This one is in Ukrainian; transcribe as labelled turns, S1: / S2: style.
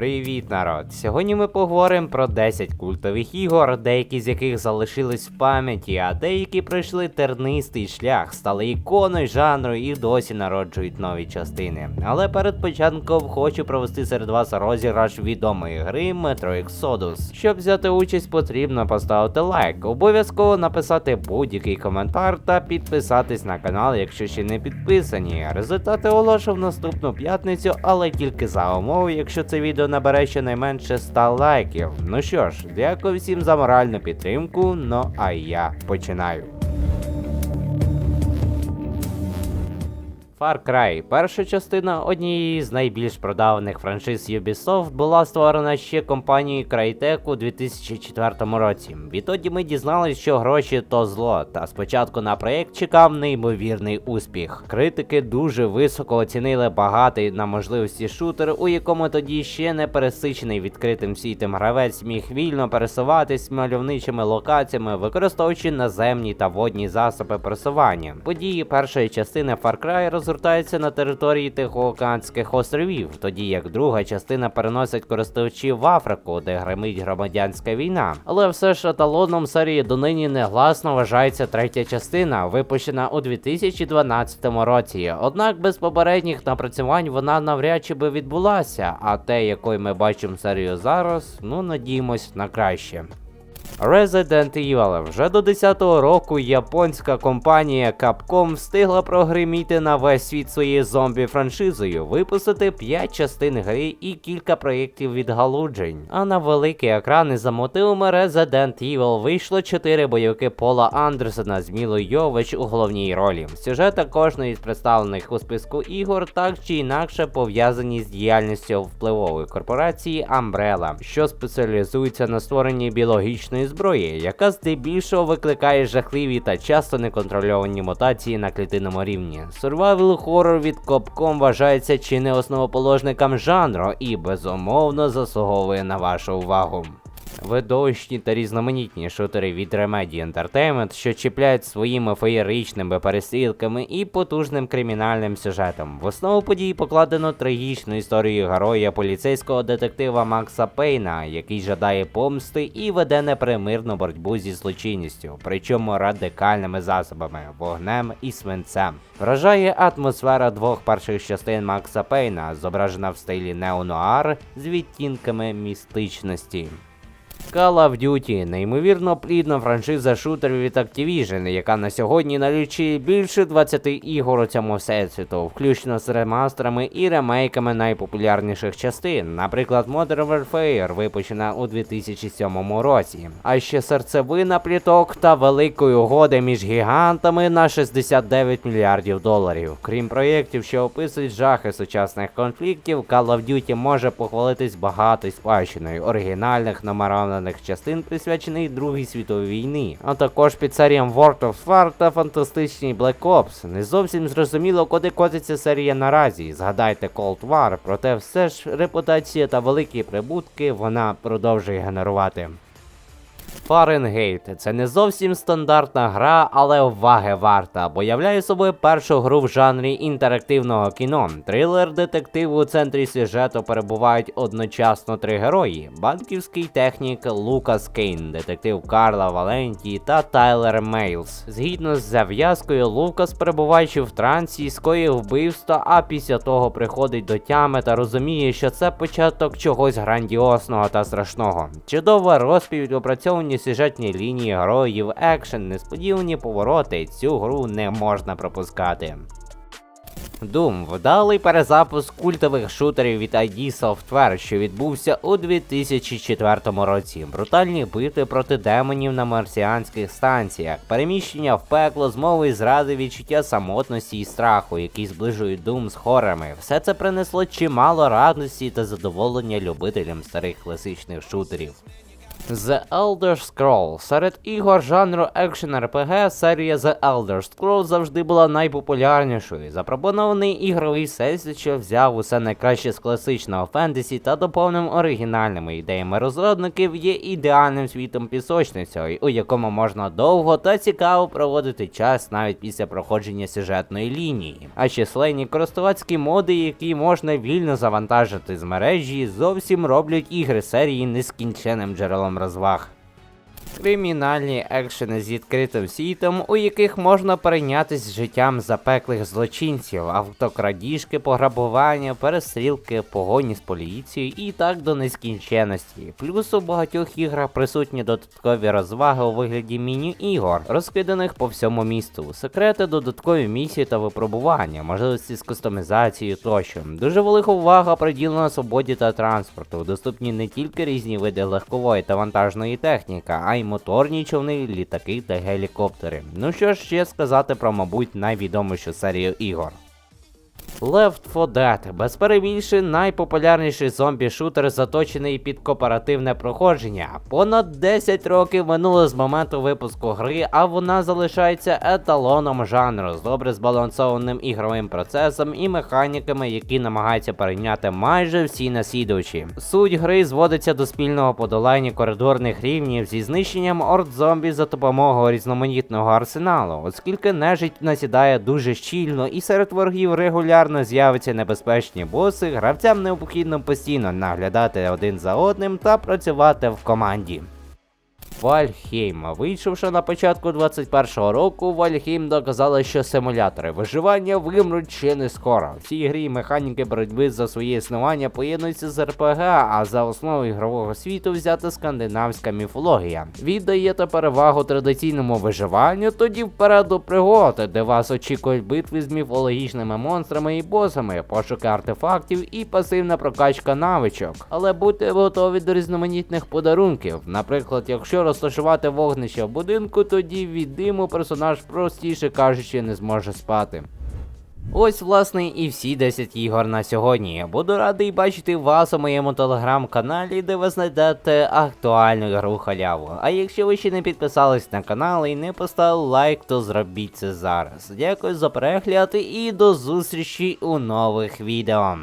S1: Привіт, народ! Сьогодні ми поговоримо про 10 культових ігор, деякі з яких залишились в пам'яті, а деякі пройшли тернистий шлях, стали іконою жанру і досі народжують нові частини. Але перед початком хочу провести серед вас розіграш відомої гри Metro Exodus. Щоб взяти участь, потрібно поставити лайк, обов'язково написати будь-який коментар та підписатись на канал, якщо ще не підписані. Результати оголошу в наступну п'ятницю, але тільки за умови, якщо це відео набере щонайменше 100 лайків. Ну що ж, дякую всім за моральну підтримку. Ну а я починаю. Far Cry. Перша частина однієї з найбільш продаваних франшиз Ubisoft була створена ще компанією Crytek у 2004 році. Відтоді ми дізналися, що гроші то зло, та спочатку на проєкт чекав неймовірний успіх. Критики дуже високо оцінили багатий на можливості шутер, у якому тоді ще не пересичений відкритим світом гравець міг вільно пересуватись мальовничими локаціями, використовуючи наземні та водні засоби пересування. Події першої частини Far Cry розгортаються на території Тихоокеанських островів, тоді як друга частина переносить користувачів в Африку, де гримить громадянська війна. Але все ж еталоном серії донині негласно вважається третя частина, випущена у 2012 році. Однак без попередніх напрацювань вона навряд чи би відбулася, а те, якою ми бачимо серію зараз, ну надіємось на краще. Resident Evil. Вже до 10-го року японська компанія Capcom встигла прогриміти на весь світ своєю зомбі франшизою, випустити 5 частин гри і кілька проєктів відгалуджень. А на великі екрани за мотивами Resident Evil вийшло 4 бойовики Пола Андерсона з Мілою Йович у головній ролі. Сюжети кожної з представлених у списку ігор так чи інакше пов'язані з діяльністю впливової корпорації Umbrella, що спеціалізується на створенні біологічної зброї, яка здебільшого викликає жахливі та часто неконтрольовані мутації на клітинному рівні. Survival хорор від Копком вважається чи не основоположником жанру і безумовно заслуговує на вашу увагу. Видовищні та різноманітні шутери від Remedy Entertainment, що чіпляють своїми феєричними перестрілками і потужним кримінальним сюжетом. В основу подій покладено трагічну історію героя поліцейського детектива Макса Пейна, який жадає помсти і веде непримирну боротьбу зі злочинністю, причому радикальними засобами, вогнем і свинцем. Вражає атмосфера двох перших частин Макса Пейна, зображена в стилі неонуар з відтінками містичності. Call of Duty неймовірно плідна франшиза шутерів від Activision, яка на сьогодні налічує більше 20 ігор у цьому всесвіту, включно з ремастерами і ремейками найпопулярніших частин, наприклад, Modern Warfare, випущена у 2007 році. А ще серцевина пліток та великої угоди між гігантами на 69 мільярдів доларів. Крім проєктів, що описують жахи сучасних конфліктів, Call of Duty може похвалитись багатою спадщиною оригінальних номерованих частин, присвячений Другій світовій війні, а також під серіям World of War та фантастичній Black Ops. Не зовсім зрозуміло, куди котиться серія наразі. Згадайте Cold War, проте все ж репутація та великі прибутки вона продовжує генерувати. Фаренгейт це не зовсім стандартна гра, але уваги варта, бо являє собою першу гру в жанрі інтерактивного кіно. Трилер детектив у центрі сюжету перебувають одночасно три герої: банківський технік Лукас Кейн, детектив Карла Валенті та Тайлер Мейлс. Згідно з зав'язкою, Лукас, перебуваючи в трансі, скоїв вбивство, а після того приходить до тями та розуміє, що це початок чогось грандіозного та страшного. Чудова розповідь опрацьовані сюжетні лінії героїв, екшен, несподівані повороти. Цю гру не можна пропускати. Doom – вдалий перезапуск культових шутерів від ID Software, що відбувся у 2004 році. Брутальні битви проти демонів на марсіанських станціях, переміщення в пекло, змови зради відчуття самотності і страху, які зближують Doom з хорами. Все це принесло чимало радості та задоволення любителям старих класичних шутерів. The Elder Scroll. Серед ігор жанру Action RPG серія The Elder Scroll завжди була найпопулярнішою. Запропонований ігровий всесвіт, що взяв усе найкраще з класичного фентезі та доповнив оригінальними ідеями розробників, є ідеальним світом пісочницею, у якому можна довго та цікаво проводити час навіть після проходження сюжетної лінії. А численні користувацькі моди, які можна вільно завантажити з мережі, зовсім роблять ігри серії нескінченним джерелом розваг. Кримінальні екшени з відкритим світом, у яких можна перейнятись життям запеклих злочинців, автокрадіжки, пограбування, перестрілки, погоні з поліцією і так до нескінченності. Плюс у багатьох іграх присутні додаткові розваги у вигляді міні-ігор, розкиданих по всьому місту, секрети, додаткові місії та випробування, можливості з кастомізацією тощо. Дуже велика увага приділена свободі та транспорту. Доступні не тільки різні види легкової та вантажної техніки, а й моторні човни, літаки та гелікоптери. Ну що ж ще сказати про, мабуть, найвідомішу серію ігор. Left 4 Dead без перебільшень найпопулярніший зомбі-шутер, заточений під кооперативне проходження. Понад 10 років минуло з моменту випуску гри, а вона залишається еталоном жанру з добре збалансованим ігровим процесом і механіками, які намагаються перейняти майже всі наслідувачі. Суть гри зводиться до спільного подолання коридорних рівнів зі знищенням орд зомбі за допомогою різноманітного арсеналу, оскільки нежить насідає дуже щільно і серед ворогів регулярно з'являться небезпечні боси, гравцям необхідно постійно наглядати один за одним та працювати в команді. Вальхейм. Вийшовши на початку 21-го року, Вальхейм доказала, що симулятори виживання вимруть ще не скоро. В цій грі механіки боротьби за своє існування поєднуються з РПГ, а за основу ігрового світу взята скандинавська міфологія. Віддаєте перевагу традиційному виживанню, тоді вперед до пригоди, де вас очікують битви з міфологічними монстрами і босами, пошуки артефактів і пасивна прокачка навичок. Але будьте готові до різноманітних подарунків. Наприклад, якщо розташувати вогнище в будинку, тоді від диму персонаж простіше кажучи не зможе спати. Ось, власне, і всі 10 ігор на сьогодні. Буду радий бачити вас у моєму телеграм-каналі, де ви знайдете актуальну ігру халяву. А якщо ви ще не підписались на канал і не поставили лайк, то зробіть це зараз. Дякую за перегляд і до зустрічі у нових відео.